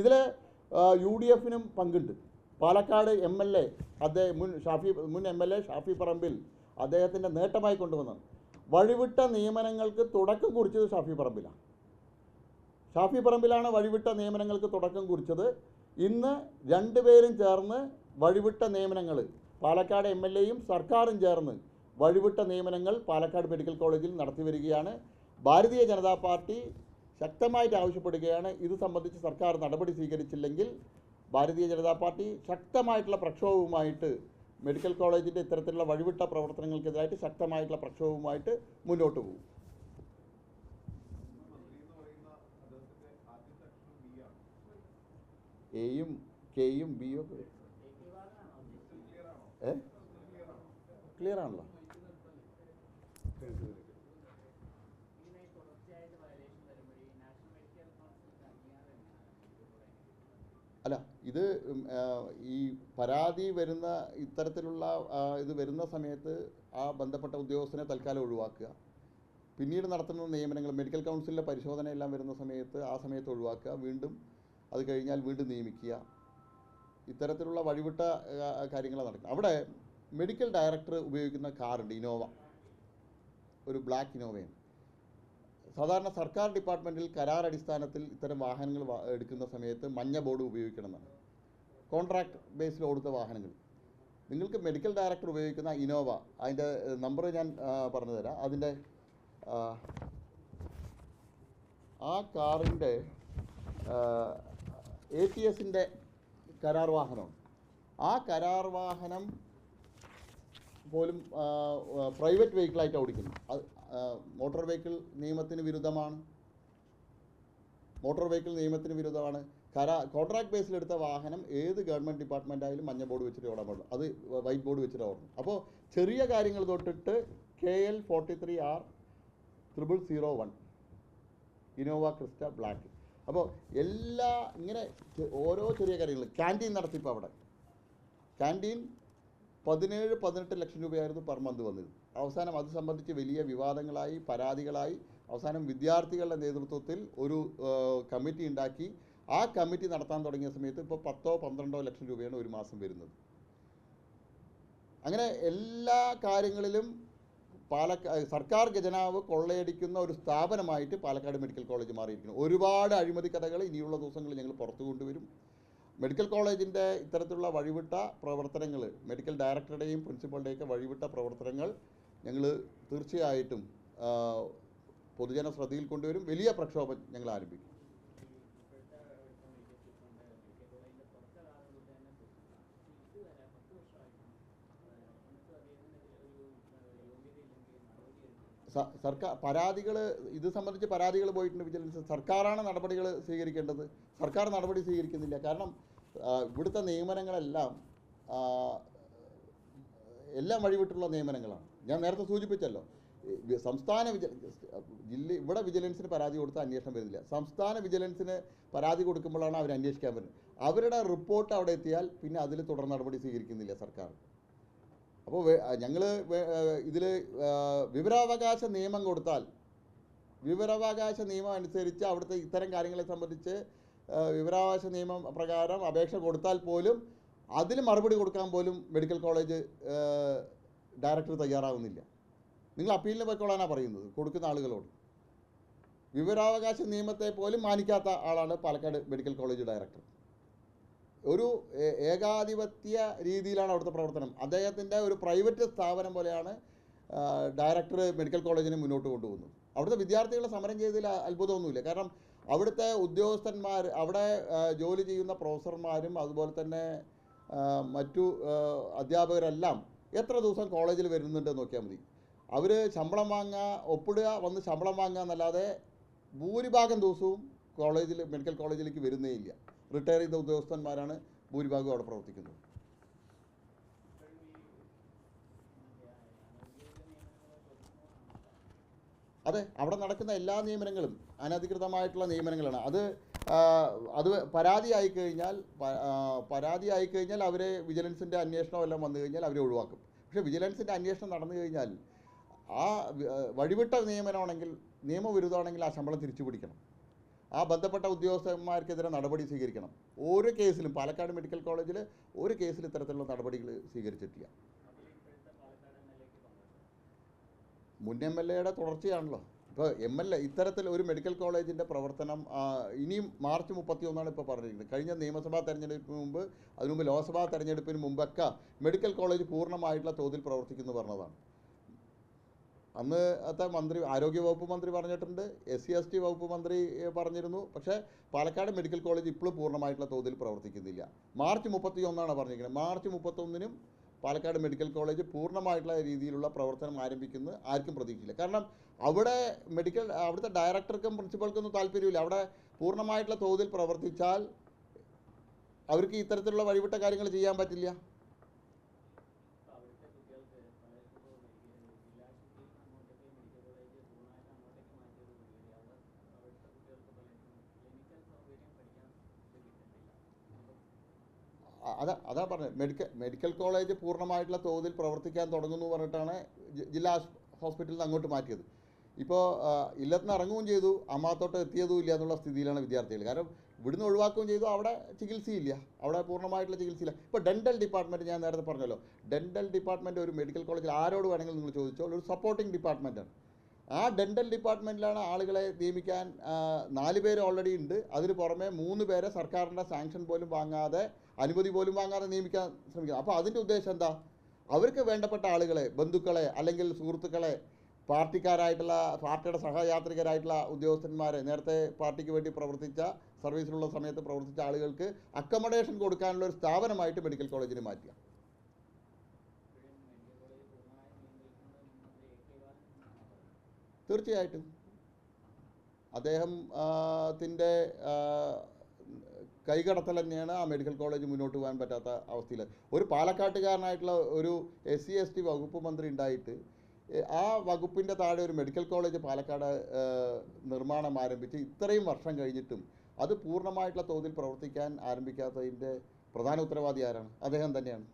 ഇതിൽ U D എഫിനും പങ്കുണ്ട്. പാലക്കാട് എം എൽ എ അദ്ദേഹം മുൻ ഷാഫി മുൻ M L A Shafi Parambil അദ്ദേഹത്തിന്റെ നേട്ടമായി കൊണ്ടുവന്നത് വഴിവിട്ട നിയമനങ്ങൾക്ക് തുടക്കം കുറിച്ചത് ഷാഫി പറമ്പിലാണ്. ഷാഫി പറമ്പിലാണ് വഴിവിട്ട നിയമനങ്ങൾക്ക് തുടക്കം കുറിച്ചത്. ഇന്ന് രണ്ടുപേരും ചേർന്ന് വഴിവിട്ട നിയമനങ്ങൾ പാലക്കാട് എം എൽ എയും സർക്കാരും ചേർന്ന് വഴിവിട്ട നിയമനങ്ങൾ പാലക്കാട് മെഡിക്കൽ കോളേജിൽ നടത്തി വരികയാണ്. ഭാരതീയ ജനതാ പാർട്ടി ശക്തമായിട്ട് ആവശ്യപ്പെടുകയാണ്. ഇത് സംബന്ധിച്ച് സർക്കാർ നടപടി സ്വീകരിച്ചില്ലെങ്കിൽ ഭാരതീയ ജനതാ പാർട്ടി ശക്തമായിട്ടുള്ള പ്രക്ഷോഭവുമായിട്ട് മെഡിക്കൽ കോളേജിന്റെ ഇത്തരത്തിലുള്ള വഴിവിട്ട പ്രവർത്തനങ്ങൾക്കെതിരായിട്ട് ശക്തമായിട്ടുള്ള പ്രക്ഷോഭവുമായിട്ട് മുന്നോട്ട് പോകും. എയും കെയും ബിയും ഒക്കെ ഏ? ക്ലിയർ ആണല്ലോ. ഇത് ഈ പരാതി വരുന്ന ഇത്തരത്തിലുള്ള ഇത് വരുന്ന സമയത്ത് ആ ബന്ധപ്പെട്ട ഉദ്യോഗസ്ഥനെ തൽക്കാലം ഒഴിവാക്കുക. പിന്നീട് നടത്തുന്ന നിയമനങ്ങൾ മെഡിക്കൽ കൗൺസിലിലെ പരിശോധന എല്ലാം വരുന്ന സമയത്ത് ആ സമയത്ത് ഒഴിവാക്കുക. വീണ്ടും അത് കഴിഞ്ഞാൽ വീണ്ടും നിയമിക്കുക. ഇത്തരത്തിലുള്ള വഴിവിട്ട കാര്യങ്ങൾ നടക്കുന്നത് അവിടെ മെഡിക്കൽ ഡയറക്ടർ ഉപയോഗിക്കുന്ന കാറുണ്ട് ഇനോവ ഒരു ബ്ലാക്ക് ഇനോവയാണ് സാധാരണ സർക്കാർ ഡിപ്പാർട്ട്മെന്റിൽ കരാർ അടിസ്ഥാനത്തിൽ ഇത്തരം വാഹനങ്ങൾ എടുക്കുന്ന സമയത്ത് മഞ്ഞ ബോർഡ് ഉപയോഗിക്കണം എന്നാണ് കോൺട്രാക്ട് ബേസിൽ ഓടുന്ന വാഹനങ്ങൾ. നിങ്ങൾക്ക് മെഡിക്കൽ ഡയറക്ടർ ഉപയോഗിക്കുന്ന ഇനോവ അതിന്റെ നമ്പർ ഞാൻ പറഞ്ഞുതരാം. പറഞ്ഞു തരാം അതിന്റെ ആ കാറിന്റെ എ ടി എസിന്റെ കരാർ വാഹനമാണ്. ആ കരാർ വാഹനം പോലും പ്രൈവറ്റ് വെഹിക്കിളായിട്ട് ഓടിക്കുന്നു. അത് മോട്ടോർ വെഹിക്കിൾ നിയമത്തിന് വിരുദ്ധമാണ്. മോട്ടോർ വെഹിക്കിൾ നിയമത്തിന് വിരുദ്ധമാണ്. കരാ കോൺട്രാക്ട് ബേസിലെടുത്ത വാഹനം ഏത് ഗവൺമെന്റ് ഡിപ്പാർട്ട്മെന്റ് ആയാലും മഞ്ഞ ബോർഡ് വെച്ചിട്ട് ഓടാൻ പാടുള്ളൂ അത് വൈറ്റ് ബോർഡ് വെച്ചിട്ട് ഓടണം. അപ്പോൾ ചെറിയ കാര്യങ്ങൾ തൊട്ടിട്ട് K L forty three R triple zero one Innova Crysta black അപ്പോൾ എല്ലാ ഇങ്ങനെ ഓരോ ചെറിയ കാര്യങ്ങൾ. ക്യാന്റീൻ നടത്തിപ്പോൾ അവിടെ. ക്യാന്റീൻ പതിനേഴ് പതിനെട്ട് ലക്ഷം രൂപയായിരുന്നു പെർ മന്ത് വന്നത്. അവസാനം അത് സംബന്ധിച്ച് വലിയ വിവാദങ്ങളായി പരാതികളായി അവസാനം വിദ്യാർത്ഥികളുടെ നേതൃത്വത്തിൽ ഒരു കമ്മിറ്റി ഉണ്ടാക്കി. ആ കമ്മിറ്റി നടത്താൻ തുടങ്ങിയ സമയത്ത് ഇപ്പോൾ പത്തോ പന്ത്രണ്ടോ ലക്ഷം രൂപയാണ് ഒരു മാസം വരുന്നത്. അങ്ങനെ എല്ലാ കാര്യങ്ങളിലും പാലക്കാ സർക്കാർ ഖജനാവ് കൊള്ളയടിക്കുന്ന ഒരു സ്ഥാപനമായിട്ട് പാലക്കാട് മെഡിക്കൽ കോളേജ് മാറിയിരിക്കുന്നു. ഒരുപാട് അഴിമതി കഥകൾ ഇനിയുള്ള ദിവസങ്ങളിൽ ഞങ്ങൾ പുറത്തു കൊണ്ടുവരും. മെഡിക്കൽ കോളേജിന്റെ ഇത്തരത്തിലുള്ള വഴിവിട്ട പ്രവർത്തനങ്ങൾ മെഡിക്കൽ ഡയറക്ടറുടെയും പ്രിൻസിപ്പളുടെയൊക്കെ വഴിവിട്ട പ്രവർത്തനങ്ങൾ ഞങ്ങൾ തീർച്ചയായിട്ടും പൊതുജന ശ്രദ്ധയിൽ കൊണ്ടുവരും. വലിയ പ്രക്ഷോഭം ഞങ്ങൾ ആരംഭിക്കും. സർക്കാർ പരാതികൾ ഇത് സംബന്ധിച്ച് പരാതികൾ പോയിട്ടുണ്ട് വിജിലൻസ്. സർക്കാരാണ് നടപടികൾ സ്വീകരിക്കേണ്ടത്. സർക്കാർ നടപടി സ്വീകരിക്കുന്നില്ല. കാരണം ഇവിടുത്തെ നിയമനങ്ങളെല്ലാം എല്ലാം വഴിവിട്ടുള്ള നിയമനങ്ങളാണ്. ഞാൻ നേരത്തെ സൂചിപ്പിച്ചല്ലോ. സംസ്ഥാന വിജ ജില്ല ഇവിടെ വിജിലൻസിന് പരാതി കൊടുത്താൽ അന്വേഷണം വരുന്നില്ല. സംസ്ഥാന വിജിലൻസിന് പരാതി കൊടുക്കുമ്പോഴാണ് അവർ അന്വേഷിക്കാൻ വരുന്നത്. അവരുടെ റിപ്പോർട്ട് അവിടെ എത്തിയാൽ പിന്നെ അതിൽ തുടർ നടപടി സ്വീകരിക്കുന്നില്ല സർക്കാർ. അപ്പോൾ ഞങ്ങൾ ഇതിൽ വിവരാവകാശ നിയമം കൊടുത്താൽ വിവരാവകാശ നിയമം അനുസരിച്ച് അവിടുത്തെ ഇത്തരം കാര്യങ്ങളെ സംബന്ധിച്ച് വിവരാവകാശ നിയമം പ്രകാരം അപേക്ഷ കൊടുത്താൽ പോലും അതിന് മറുപടി കൊടുക്കാൻ പോലും മെഡിക്കൽ കോളേജ് ഡയറക്ടർ തയ്യാറാവുന്നില്ല. നിങ്ങൾ അപ്പീലിന് പോയിക്കോളാനാണ് പറയുന്നത് കൊടുക്കുന്ന ആളുകളോട്. വിവരാവകാശ നിയമത്തെ പോലും മാനിക്കാത്ത ആളാണ് പാലക്കാട് മെഡിക്കൽ കോളേജ് ഡയറക്ടർ. ഒരു ഏകാധിപത്യ രീതിയിലാണ് അവിടുത്തെ പ്രവർത്തനം. അദ്ദേഹത്തിന്റെ ഒരു പ്രൈവറ്റ് സ്ഥാപനം പോലെയാണ് ഡയറക്ടർ മെഡിക്കൽ കോളേജിനെ മുന്നോട്ട് കൊണ്ടുപോകുന്നത്. അവിടുത്തെ വിദ്യാർത്ഥികളെ സമരം ചെയ്തതിൽ അത്ഭുതമൊന്നുമില്ല. കാരണം അവിടുത്തെ ഉദ്യോഗസ്ഥന്മാർ അവിടെ ജോലി ചെയ്യുന്ന പ്രൊഫസർമാരും അതുപോലെ തന്നെ മറ്റു അധ്യാപകരെല്ലാം എത്ര ദിവസം കോളേജിൽ വരുന്നുണ്ട് നോക്കിയാൽ മതി. അവർ ശമ്പളം വാങ്ങുക ഒപ്പിടുക വന്ന് ശമ്പളം വാങ്ങുക എന്നല്ലാതെ ഭൂരിഭാഗം ദിവസവും കോളേജിൽ മെഡിക്കൽ കോളേജിലേക്ക് വരുന്നേ ഇല്ല. റിട്ടയർ ചെയ്ത ഉദ്യോഗസ്ഥന്മാരാണ് ഭൂരിഭാഗം അവിടെ പ്രവർത്തിക്കുന്നത്. അതെ അവിടെ നടക്കുന്ന എല്ലാ നിയമനങ്ങളും അനധികൃതമായിട്ടുള്ള നിയമനങ്ങളാണ്. അത് അത് പരാതി ആ, പരാതി ആയിക്കഴിഞ്ഞാൽ അവരെ വിജിലൻസിന്റെ അന്വേഷണം എല്ലാം വന്നു കഴിഞ്ഞാൽ അവരെ ഒഴിവാക്കും. പക്ഷേ വിജിലൻസിന്റെ അന്വേഷണം നടന്നു കഴിഞ്ഞാൽ ആ, വഴിവിട്ട നിയമനമാണെങ്കിൽ നിയമവിരുദ്ധമാണെങ്കിൽ ആ ശമ്പളം തിരിച്ചു പിടിക്കണം ആ ബന്ധപ്പെട്ട ഉദ്യോഗസ്ഥന്മാർക്കെതിരെ നടപടി സ്വീകരിക്കണം. ഓരോ കേസിലും പാലക്കാട് മെഡിക്കൽ കോളേജിൽ ഒരു കേസിൽ ഇത്തരത്തിലുള്ള നടപടികൾ സ്വീകരിച്ചിട്ടില്ല. മുൻ എം എൽ എയുടെ തുടർച്ചയാണല്ലോ. ഇപ്പോൾ എം എൽ എ ഇത്തരത്തിൽ ഒരു മെഡിക്കൽ കോളേജിന്റെ പ്രവർത്തനം ഇനിയും മാർച്ച് മുപ്പത്തി ഒന്നാണ് ഇപ്പോൾ പറഞ്ഞിരിക്കുന്നത്. കഴിഞ്ഞ നിയമസഭാ തെരഞ്ഞെടുപ്പിന് മുമ്പ് അതിനുമുമ്പ് ലോക്സഭാ തെരഞ്ഞെടുപ്പിന് മുമ്പൊക്കെ മെഡിക്കൽ കോളേജ് പൂർണമായിട്ടുള്ള തോതിൽ പ്രവർത്തിക്കുന്നു പറഞ്ഞതാണ്. അന്ന് അത്തെ മന്ത്രി ആരോഗ്യ വകുപ്പ് മന്ത്രി പറഞ്ഞിട്ടുണ്ട് എസ് സി എസ് ടി വകുപ്പ് മന്ത്രി പറഞ്ഞിരുന്നു. പക്ഷേ പാലക്കാട് മെഡിക്കൽ കോളേജ് ഇപ്പോഴും പൂർണമായിട്ടുള്ള തോതിൽ പ്രവർത്തിക്കുന്നില്ല. മാർച്ച് മുപ്പത്തി ഒന്നാണ് പറഞ്ഞിരിക്കുന്നത്. മാർച്ച് മുപ്പത്തൊന്നിനും പാലക്കാട് മെഡിക്കൽ കോളേജ് പൂർണമായിട്ടുള്ള രീതിയിലുള്ള പ്രവർത്തനം ആരംഭിക്കുന്നത് ആർക്കും പ്രതീക്ഷയില്ല. കാരണം അവിടെ മെഡിക്കൽ അവിടുത്തെ ഡയറക്ടർക്കും പ്രിൻസിപ്പൾക്കൊന്നും താല്പര്യമില്ല. അവിടെ പൂർണമായിട്ടുള്ള തോതിൽ പ്രവർത്തിച്ചാൽ അവർക്ക് ഇത്തരത്തിലുള്ള വഴിവിട്ട കാര്യങ്ങൾ ചെയ്യാൻ പറ്റില്ല. അതാ അതാ പറഞ്ഞത്. മെഡിക്കൽ മെഡിക്കൽ കോളേജ് പൂർണമായിട്ടുള്ള തോതിൽ പ്രവർത്തിക്കാൻ തുടങ്ങുന്നു പറഞ്ഞിട്ടാണ് ജില്ലാ ഹോസ്പിറ്റലിൽ നിന്ന് അങ്ങോട്ട് മാറ്റിയത്. ഇപ്പോൾ ഇല്ലത്തിന് ഇറങ്ങുകയും ചെയ്തു. അമ്മാത്തോട്ട് എത്തിയതും ഇല്ല എന്നുള്ള സ്ഥിതിയിലാണ് വിദ്യാർത്ഥികൾ. കാരണം ഇവിടുന്ന് ഒഴിവാക്കുകയും ചെയ്തു. അവിടെ ചികിത്സയില്ല. അവിടെ പൂർണമായിട്ടുള്ള ചികിത്സയില്ല. ഇപ്പോൾ ഡെന്റൽ ഡിപ്പാർട്ട്മെന്റ് ഞാൻ നേരത്തെ പറഞ്ഞല്ലോ. ഡെന്റൽ ഡിപ്പാർട്ട്മെന്റ് ഒരു മെഡിക്കൽ കോളേജിൽ ആരോട് വേണമെങ്കിലും നിങ്ങൾ ചോദിച്ചോ ഒരു സപ്പോർട്ടിംഗ് ഡിപ്പാർട്ട്മെന്റാണ് ആ ഡെന്റൽ ഡിപ്പാർട്ട്മെന്റിലാണ് ആളുകളെ നിയമിക്കാൻ നാല് പേര് ഓൾറെഡി ഉണ്ട്. അതിന് പുറമെ മൂന്ന് പേരെ സർക്കാരിന്റെ സാങ്ഷൻ പോലും വാങ്ങാതെ അനുമതി പോലും വാങ്ങാതെ നിയമിക്കാൻ ശ്രമിക്കുന്നത് അപ്പോൾ അതിന്റെ ഉദ്ദേശം എന്താ? അവർക്ക് വേണ്ടപ്പെട്ട ആളുകളെ ബന്ധുക്കളെ അല്ലെങ്കിൽ സുഹൃത്തുക്കളെ പാർട്ടിക്കാരായിട്ടുള്ള പാർട്ടിയുടെ സഹയാത്രികരായിട്ടുള്ള ഉദ്യോഗസ്ഥന്മാരെ നേരത്തെ പാർട്ടിക്ക് വേണ്ടി പ്രവർത്തിച്ച സർവീസിലുള്ള സമയത്ത് പ്രവർത്തിച്ച ആളുകൾക്ക് അക്കമഡേഷൻ കൊടുക്കാനുള്ള ഒരു സ്ഥാപനമായിട്ട് മെഡിക്കൽ കോളേജിന് മാറ്റുക ഇപ്പോഴും മെഡിക്കൽ കോളേജ് പൂർണമായും നിയന്ത്രിക്കുന്നത് മന്ത്രി എ കെ ബാലൻ എന്നാണ് പറയുന്നത് തീർച്ചയായിട്ടും. അദ്ദേഹം ത്തിന്റെ കൈകടത്തൽ തന്നെയാണ് ആ മെഡിക്കൽ കോളേജ് മുന്നോട്ട് പോകാൻ പറ്റാത്ത അവസ്ഥയിൽ ഒരു പാലക്കാട്ടുകാരനായിട്ടുള്ള ഒരു എസ് സി എസ് ടി വകുപ്പ് മന്ത്രി ഉണ്ടായിട്ട് ആ വകുപ്പിന്റെ താഴെ ഒരു മെഡിക്കൽ കോളേജ് പാലക്കാട് നിർമ്മാണം ആരംഭിച്ച് ഇത്രയും വർഷം കഴിഞ്ഞിട്ടും അത് പൂർണമായിട്ടുള്ള തോതിൽ പ്രവർത്തിക്കാൻ ആരംഭിക്കാത്തതിന്റെ പ്രധാന ഉത്തരവാദി ആരാണ്? അദ്ദേഹം തന്നെയാണ്.